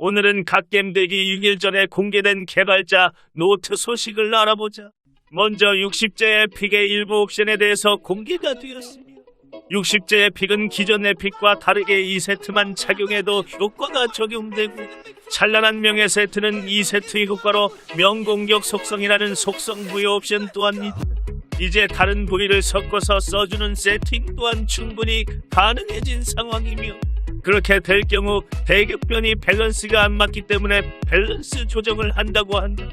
오늘은 갓겜 되기 6일 전에 공개된 개발자 노트 소식을 알아보자. 먼저 60제 에픽의 일부 옵션에 대해서 공개가 되었으며 60제 에픽은 기존 에픽과 다르게 2세트만 착용해도 효과가 적용되고 찬란한 명예 세트는 2세트의 효과로 명공격 속성이라는 속성 부여 옵션 또한 있다. 이제 다른 부위를 섞어서 써주는 세팅 또한 충분히 가능해진 상황이며 그렇게 될 경우 대격변이 밸런스가 안 맞기 때문에 밸런스 조정을 한다고 한다.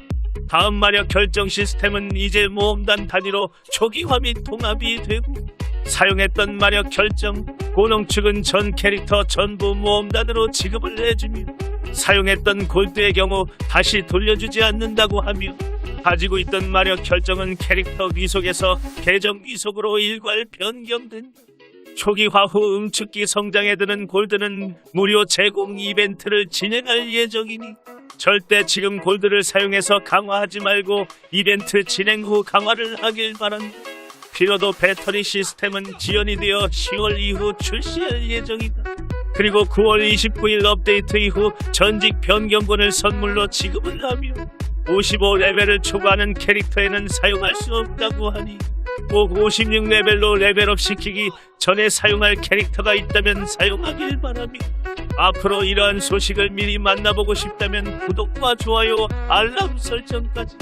다음 마력 결정 시스템은 이제 모험단 단위로 초기화 및 통합이 되고 사용했던 마력 결정 고농 측은 전 캐릭터 전부 모험단으로 지급을 해주며 사용했던 골드의 경우 다시 돌려주지 않는다고 하며 가지고 있던 마력 결정은 캐릭터 위속에서 계정 위속으로 일괄 변경된다. 초기화 후 응축기 성장에 드는 골드는 무료 제공 이벤트를 진행할 예정이니 절대 지금 골드를 사용해서 강화하지 말고 이벤트 진행 후 강화를 하길 바란다. 필요도 배터리 시스템은 지연이 되어 10월 이후 출시할 예정이다. 그리고 9월 29일 업데이트 이후 전직 변경권을 선물로 지급을 하며 55레벨을 초과하는 캐릭터에는 사용할 수 없다고 하니 꼭 56레벨로 레벨업 시키기 전에 사용할 캐릭터가 있다면 사용하길 바라며 앞으로 이러한 소식을 미리 만나보고 싶다면 구독과 좋아요, 알람 설정까지